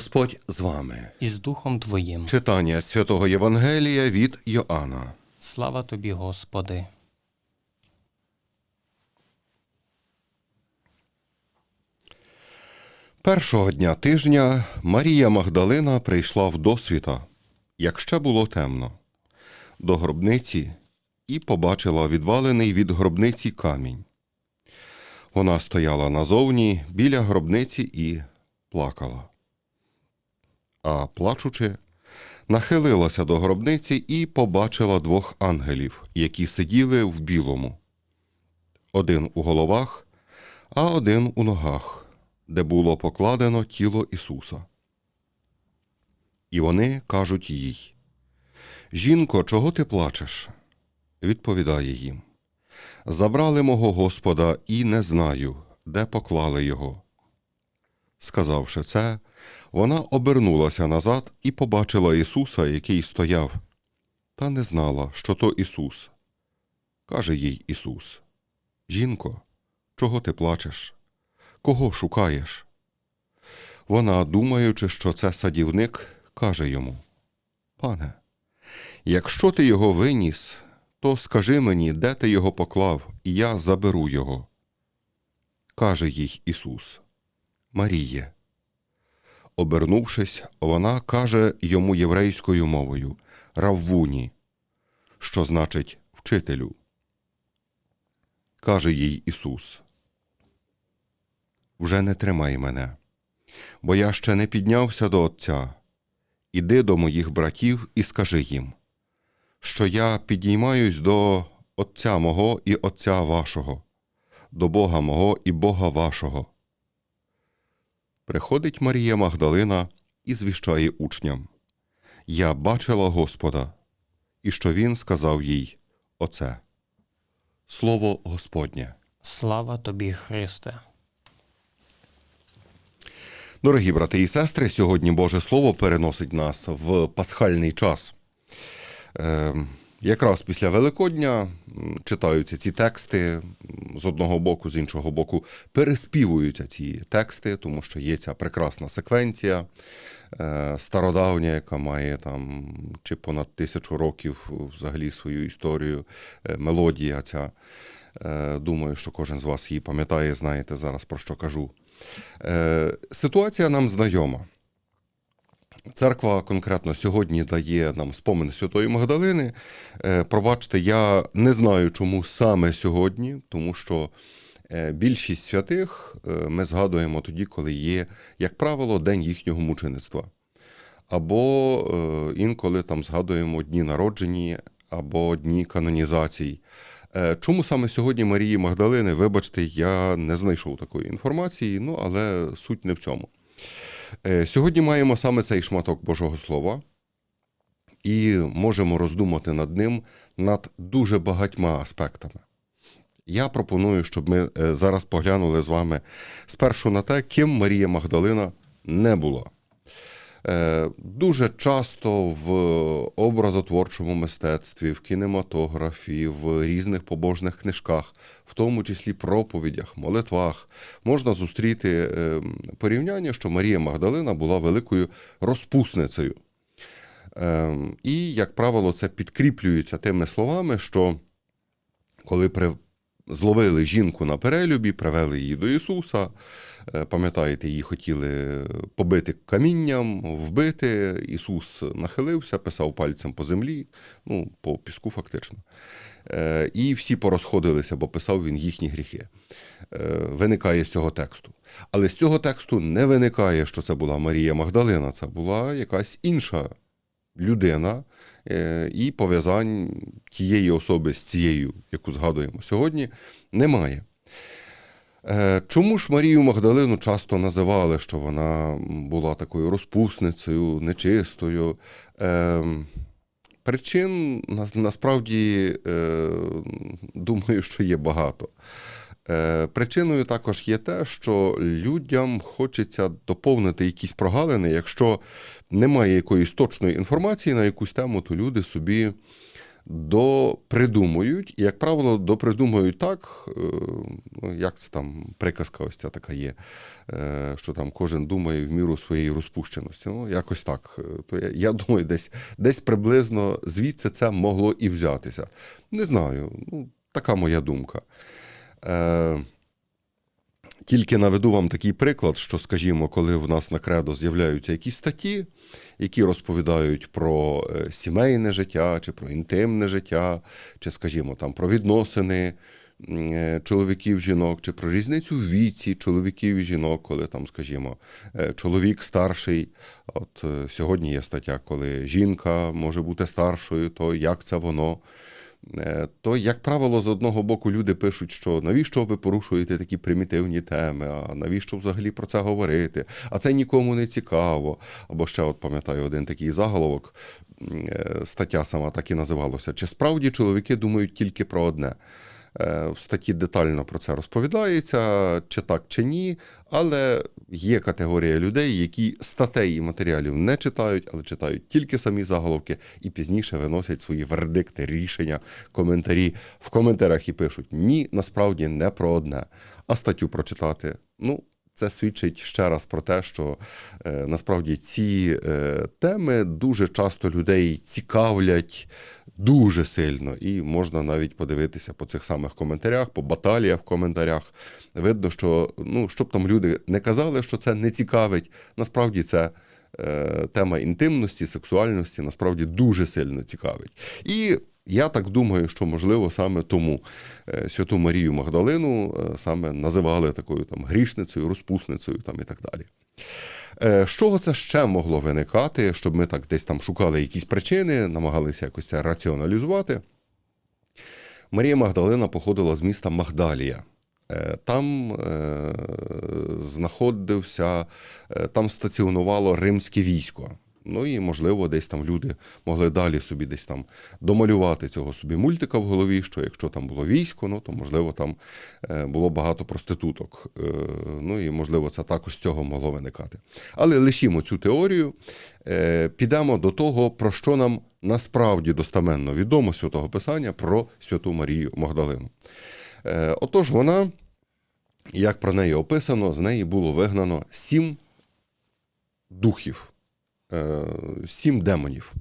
Господь з вами. і з Духом Твоїм. Читання святого Євангелія від Йоанна. Слава тобі, Господи. Першого дня тижня Марія Магдалина прийшла в досвіта, як ще було темно, до гробниці і побачила відвалений від гробниці камінь. Вона стояла назовні біля гробниці і плакала. А плачучи, нахилилася до гробниці і побачила двох ангелів, які сиділи в білому. Один у головах, а один у ногах, де було покладено тіло Ісуса. І вони кажуть їй: Жінко, чого ти плачеш? Відповідає їм: Забрали мого Господа і не знаю, де поклали його. Сказавши це, вона обернулася назад і побачила Ісуса, який стояв, та не знала, що то Ісус. Каже їй Ісус: Жінко, чого ти плачеш? Кого шукаєш? Вона, думаючи, що це садівник, каже йому: Пане, якщо ти його виніс, то скажи мені, де ти його поклав, і я заберу його. Каже їй Ісус: Маріє. Обернувшись, вона каже йому єврейською мовою Раввуні, що значить вчителю. Каже їй Ісус: Вже не тримай мене, бо я ще не піднявся до Отця. Іди до моїх братів і скажи їм, що я підіймаюсь до Отця мого і Отця вашого, до Бога мого і Бога вашого. Приходить Марія Магдалина і звіщає учням: Я бачила Господа, і що Він сказав їй Оце. Слово Господнє. Слава тобі, Христе. Дорогі брати і сестри, сьогодні Боже Слово переносить нас в пасхальний час. Е, якраз після Великодня читаються ці тексти з одного боку, з іншого боку, переспівуються ці тексти, тому що є ця прекрасна секвенція е, стародавня, яка має там чи понад тисячу років взагалі свою історію, е, мелодія ця. Е, Думаю, що кожен з вас її пам'ятає, знаєте зараз про що кажу. Ситуація нам знайома. Церква конкретно сьогодні дає нам спомин Святої Магдалини. Е, Пробачте, я не знаю, чому саме сьогодні, тому що е, більшість святих е, ми згадуємо тоді, коли є, як правило, день їхнього мучеництва. Або інколи там згадуємо дні народжені, або дні канонізацій. Чому саме сьогодні Марії Магдалини? Вибачте, я не знайшов такої інформації, ну але суть не в цьому. Е, Сьогодні маємо саме цей шматок Божого Слова і можемо роздумати над ним над дуже багатьма аспектами. Я пропоную, щоб ми е, зараз поглянули з вами спершу на те, ким Марія Магдалина не була. Е, Дуже часто в образотворчому мистецтві, в кінематографі, в різних побожних книжках, в тому числі проповідях, молитвах, можна зустріти е, порівняння, що Марія Магдалина була великою розпусницею. Е, І, як правило, це підкріплюється тими словами, що коли при... зловили жінку на перелюбі, привели її до Ісуса. Е, Пам'ятаєте, її хотіли побити камінням, вбити. Ісус нахилився, писав пальцем по землі, ну, по піску, фактично. Е, І всі порозходилися, бо писав він їхні гріхи. Е, Виникає з цього тексту. Але з цього тексту не виникає, що це була Марія Магдалина, це була якась інша людина і пов'язань тієї особи з цією, яку згадуємо сьогодні, немає. Е, Чому ж Марію Магдалину часто називали, що вона була такою розпусницею, нечистою? Е, Причин насправді е, думаю, що є багато. Причиною також є те, що людям хочеться доповнити якісь прогалини. Якщо немає якоїсь точної інформації на якусь тему, то люди собі допридумують, і, як правило, допридумують так, е, ну, як це там приказка ось ця така є, е, що там кожен думає в міру своєї розпущеності. Ну, якось так. Е, То я, я думаю, десь, десь приблизно звідси це могло і взятися. Не знаю, ну, така моя думка. Тільки наведу вам такий приклад, що, скажімо, коли в нас на кредо з'являються якісь статті, які розповідають про е, сімейне життя, чи про інтимне життя, чи, скажімо, там про відносини е, чоловіків, жінок, чи про різницю в віці чоловіків і жінок, коли там, скажімо, е, чоловік старший. От сьогодні є стаття, коли жінка може бути старшою, то як це воно? Е, то, як правило, з одного боку люди пишуть, що навіщо ви порушуєте такі примітивні теми, а навіщо взагалі про це говорити? А це нікому не цікаво. Або ще, от пам'ятаю, один такий заголовок, е, стаття сама так і називалася: Чи справді чоловіки думають тільки про одне? Е, В статті детально про це розповідається, чи так, чи ні. Але є категорія людей, які статей і матеріалів не читають, але читають тільки самі заголовки і пізніше виносять свої вердикти, рішення, коментарі. В коментарях і пишуть: ні, насправді не про одне. А статтю прочитати, ну. Це свідчить ще раз про те, що е, насправді ці е, теми дуже часто людей цікавлять дуже сильно, і можна навіть подивитися по цих самих коментарях, по баталіях в коментарях. Видно, що ну, щоб там люди не казали, що це не цікавить, насправді це е, тема інтимності, сексуальності насправді дуже сильно цікавить. І я так думаю, що можливо саме тому е, святу Марію Магдалину е, саме називали такою там грішницею, розпусницею там і так далі. Е, З чого це ще могло виникати, щоб ми так десь там шукали якісь причини, намагалися якось це раціоналізувати? Марія Магдалина походила з міста Магдалія. Там знаходився, там стаціонувало римське військо. Ну і, можливо, десь там люди могли далі собі десь там домалювати цього собі мультика в голові, що якщо там було військо, ну то можливо там е, було багато проституток. Е, Ну і можливо, це також з цього могло виникати. Але лишімо цю теорію, е, підемо до того, про що нам насправді достаменно відомо святого Писання про святу Марію Магдалину. Отож, вона, як про неї описано, з неї було вигнано сім духів, сім демонів.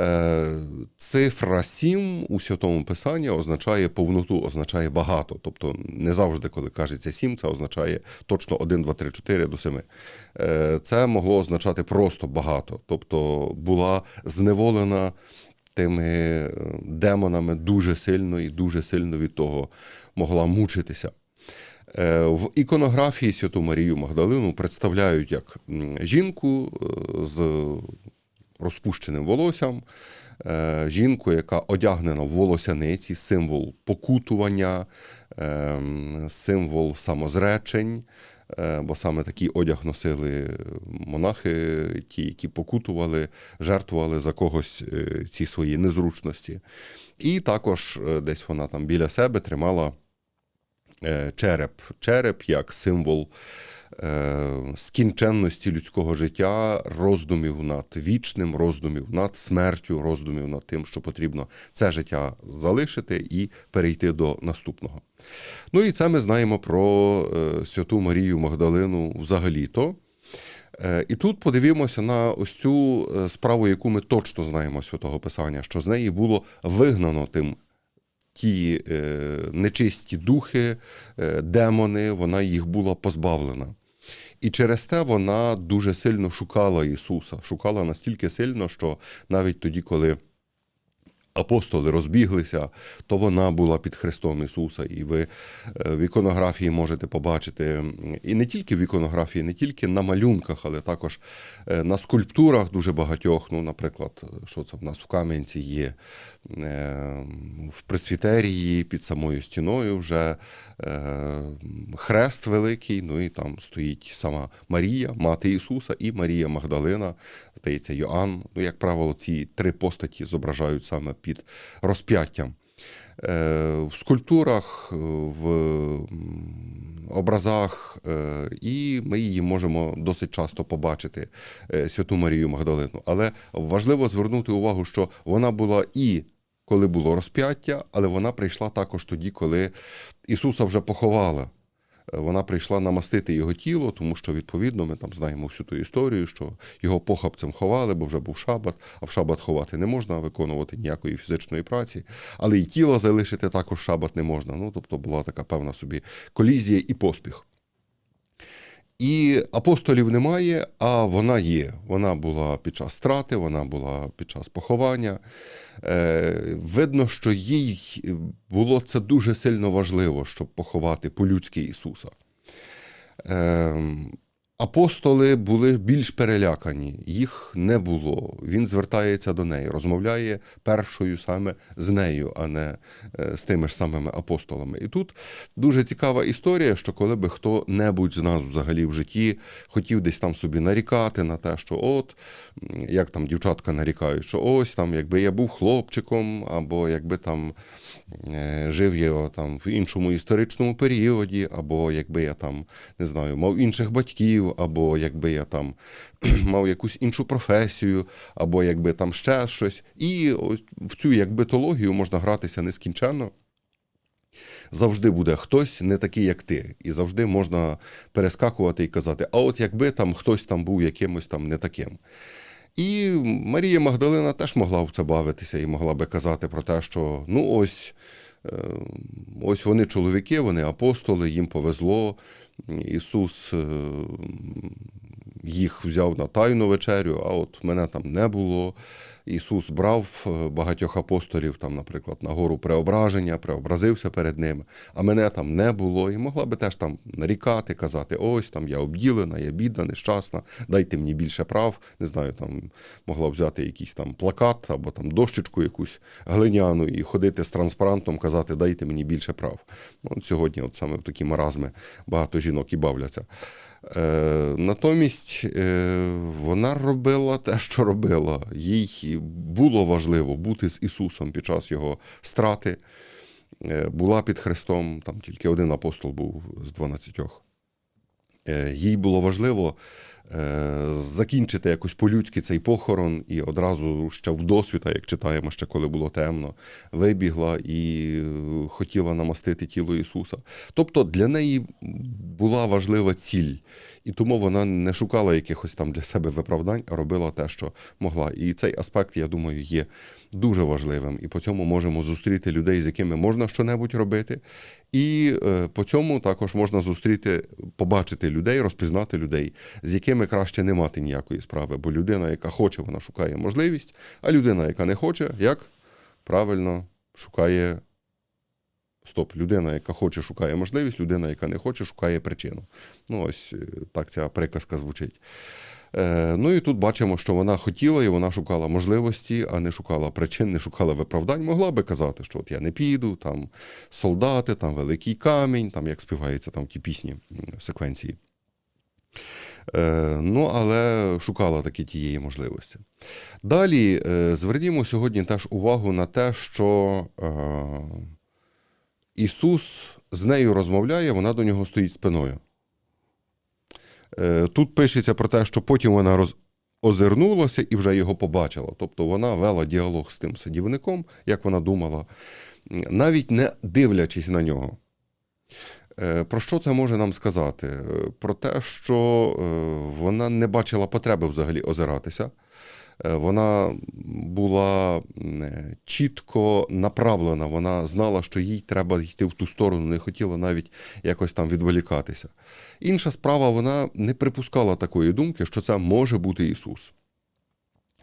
Е, Цифра 7 у святому Писанні означає повноту, означає багато. Тобто не завжди, коли кажеться 7, це означає точно 1, 2, 3, 4 до 7. Е, Це могло означати просто багато. Тобто була зневолена тими е, демонами дуже сильно і дуже сильно від того могла мучитися. Е, В іконографії Святу Марію Магдалину представляють як жінку е, з розпущеним волоссям, е, жінку, яка одягнена в волосяниці, символ покутування, символ самозречень. Бо саме такий одяг носили монахи, ті, які покутували, жертвували за когось ці свої незручності. І також десь вона там біля себе тримала череп. Череп як символ е, скінченності людського життя, роздумів над вічним, роздумів над смертю, роздумів над тим, що потрібно це життя залишити і перейти до наступного. Ну і це ми знаємо про е, святу Марію Магдалину взагалі-то. Е, І тут подивімося на ось цю е, справу, яку ми точно знаємо з святого Писання, що з неї було вигнано тим ті е, нечисті духи, е, демони, вона їх була позбавлена. І через те вона дуже сильно шукала Ісуса, шукала настільки сильно, що навіть тоді, коли апостоли розбіглися, то вона була під Христом Ісуса. І ви е, в іконографії можете побачити, і не тільки в іконографії, не тільки на малюнках, але також е, на скульптурах дуже багатьох. Ну, наприклад, що це в нас в Кам'янці є е, в пресвітерії під самою стіною вже хрест великий. Ну і там стоїть сама Марія, мати Ісуса, і Марія Магдалина, здається, Йоанн. Ну, як правило, ці три постаті зображають саме під розп'яттям. Е, В скульптурах, в образах, е, і ми її можемо досить часто побачити, е, святу Марію Магдалину. Але важливо звернути увагу, що вона була і коли було розп'яття, але вона прийшла також тоді, коли Ісуса вже поховали. Е, Вона прийшла намастити його тіло, тому що, відповідно, ми там знаємо всю ту історію, що його похабцем ховали, бо вже був шабат, а в шабат ховати не можна, виконувати ніякої фізичної праці, але і тіло залишити також шабат не можна. Ну, тобто була така певна собі колізія і поспіх. І апостолів немає, а вона є. Вона була під час страти, вона була під час поховання. Е, видно, що їй було це дуже сильно важливо, щоб поховати по-людськи Ісуса. Апостоли були більш перелякані, їх не було. Він звертається до неї, розмовляє першою саме з нею, а не е, з тими ж самими апостолами. І тут дуже цікава історія, що коли би хто-небудь з нас взагалі в житті хотів десь там собі нарікати на те, що от, як там дівчатка нарікають, що ось там, якби я був хлопчиком, або якби там е, жив я там в іншому історичному періоді, або якби я там не знаю, мав інших батьків, або якби я там мав якусь іншу професію, або якби там ще щось. І в цю якби тологію можна гратися нескінченно. Завжди буде хтось не такий, як ти, і завжди можна перескакувати і казати: а от якби там хтось там був якимось там не таким. І Марія Магдалина теж могла в це бавитися і могла би казати про те, що ну ось, е, ось вони чоловіки, вони апостоли, їм повезло. Ісус е, їх взяв на тайну вечерю, а от мене там не було. Ісус брав е, багатьох апостолів, там, наприклад, на гору преображення, преобразився перед ними, а мене там не було. І могла би теж там нарікати, казати: ось там я обділена, я бідна, нещасна, дайте мені більше прав. Не знаю, там могла взяти якийсь там плакат або там дощечку якусь глиняну і ходити з транспарантом, казати, дайте мені більше прав. Ну, сьогодні, от саме в такі маразми, багато жінок і бавляться. Е, натомість е, вона робила те, що робила. Їй було важливо бути з Ісусом під час його страти. Е, була під Христом, там тільки один апостол був з дванадцятьох. Їй було важливо закінчити якось по-людськи цей похорон і одразу ще в досвіта, як читаємо, ще коли було темно, вибігла і е, хотіла намастити тіло Ісуса. Тобто для неї була важлива ціль, і тому вона не шукала якихось там для себе виправдань, а робила те, що могла. І цей аспект, я думаю, є дуже важливим. І по цьому можемо зустріти людей, з якими можна щонебудь робити. І е, по цьому також можна зустріти, побачити людей, розпізнати людей, з якими краще не мати ніякої справи. Бо людина, яка хоче, вона шукає можливість, а людина, яка не хоче, як правильно шукає. Стоп, людина, яка хоче, шукає можливість, людина, яка не хоче, шукає причину. Ну, ось е, так ця приказка звучить. Е, ну і тут бачимо, що вона хотіла і вона шукала можливості, а не шукала причин, не шукала виправдань. Могла би казати, що от я не піду, там солдати, там великий камінь, там як співається там ті пісні секвенції. Е, ну, але шукала таки тієї можливості. Далі е, звернімо сьогодні теж увагу на те, що Ісус з нею розмовляє, вона до нього стоїть спиною. Е, Тут пишеться про те, що потім вона роз... озирнулася і вже його побачила. Тобто вона вела діалог з тим садівником, як вона думала, навіть не дивлячись на нього. Е, Про що це може нам сказати? Е, Про те, що вона не бачила потреби взагалі озиратися. Е, Вона була е, чітко направлена, вона знала, що їй треба йти в ту сторону, не хотіла навіть якось там відволікатися. Інша справа, вона не припускала такої думки, що це може бути Ісус.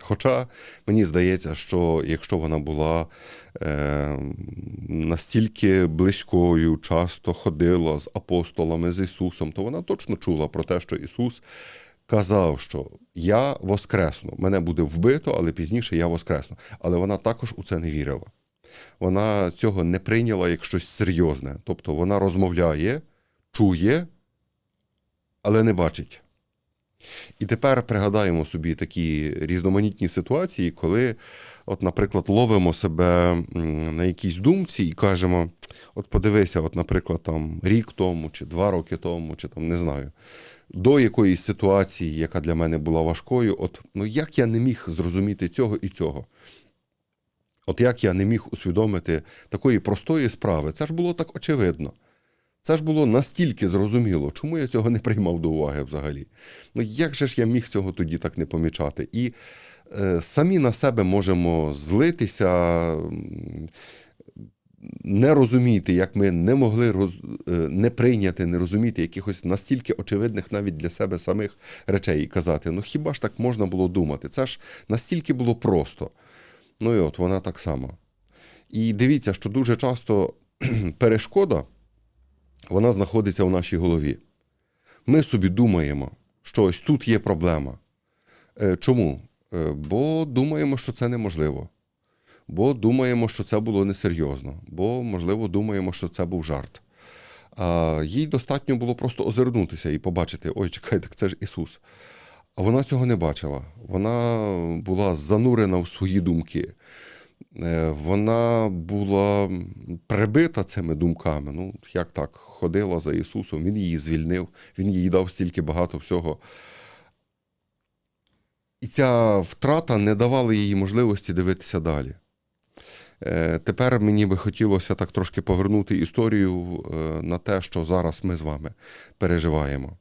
Хоча мені здається, що якщо вона була е, настільки близькою, часто ходила з апостолами, з Ісусом, то вона точно чула про те, що Ісус казав, що я воскресну, мене буде вбито, але пізніше я воскресну. Але вона також у це не вірила. Вона цього не прийняла як щось серйозне. Тобто вона розмовляє, чує, але не бачить. І тепер пригадаємо собі такі різноманітні ситуації, коли, от, наприклад, ловимо себе на якійсь думці і кажемо: от подивися, от, наприклад, там рік тому, чи два роки тому, чи там не знаю, до якоїсь ситуації, яка для мене була важкою, от ну як я не міг зрозуміти цього і цього. От як я не міг усвідомити такої простої справи, це ж було так очевидно. Це ж було настільки зрозуміло, чому я цього не приймав до уваги взагалі. Ну як же ж я міг цього тоді так не помічати? І е, самі на себе можемо злитися, не розуміти, як ми не могли роз, е, не прийняти, не розуміти якихось настільки очевидних навіть для себе самих речей і казати: ну хіба ж так можна було думати? Це ж настільки було просто. Ну і от вона так само. І дивіться, що дуже часто перешкода вона знаходиться в нашій голові. Ми собі думаємо, що ось тут є проблема. Е, Чому? Е, Бо думаємо, що це неможливо. Бо думаємо, що це було несерйозно, бо, можливо, думаємо, що це був жарт. А їй достатньо було просто озирнутися і побачити: ой, чекай, так це ж Ісус. А вона цього не бачила. Вона була занурена в свої думки. Е, Вона була прибита цими думками. Ну, як так, ходила за Ісусом, Він її звільнив, Він їй дав стільки багато всього. І ця втрата не давала їй можливості дивитися далі. Е, Тепер мені би хотілося так трошки повернути історію е, на те, що зараз ми з вами переживаємо.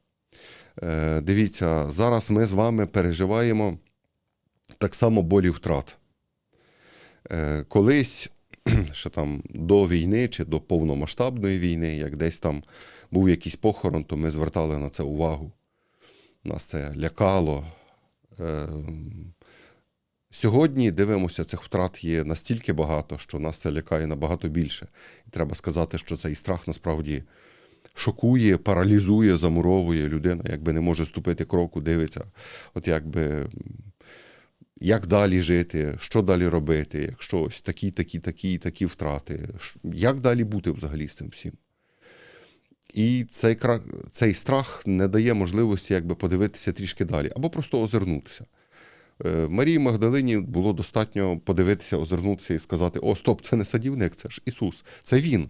Дивіться, зараз ми з вами переживаємо так само болі втрат. Е, Колись, ще там до війни чи до повномасштабної війни, як десь там був якийсь похорон, то ми звертали на це увагу. Нас це лякало. Е, Сьогодні дивимося, цих втрат є настільки багато, що нас це лякає набагато більше. І треба сказати, що цей страх насправді шокує, паралізує, замуровує людина, якби не може ступити кроку, дивиться, от якби як далі жити, що далі робити, якщо ось такі, такі, такі, такі втрати, як далі бути взагалі з цим всім. І цей, цей страх не дає можливості якби подивитися трішки далі, або просто озирнутися. Е, Марії Магдалині було достатньо подивитися, озирнутися і сказати: О, стоп, це не садівник, це ж Ісус, це Він.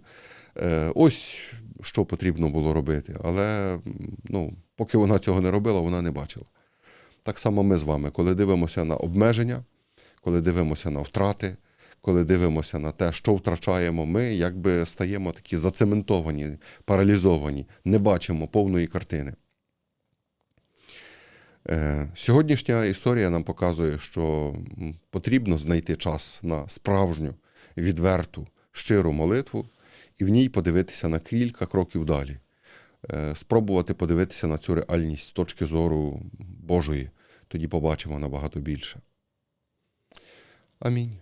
Е, Ось що потрібно було робити. Але ну, поки вона цього не робила, вона не бачила. Так само ми з вами, коли дивимося на обмеження, коли дивимося на втрати, коли дивимося на те, що втрачаємо, ми якби стаємо такі зацементовані, паралізовані, не бачимо повної картини. Е, Сьогоднішня історія нам показує, що потрібно знайти час на справжню, відверту, щиру молитву і в ній подивитися на кілька кроків далі, спробувати подивитися на цю реальність з точки зору Божої. Тоді побачимо набагато більше. Амінь.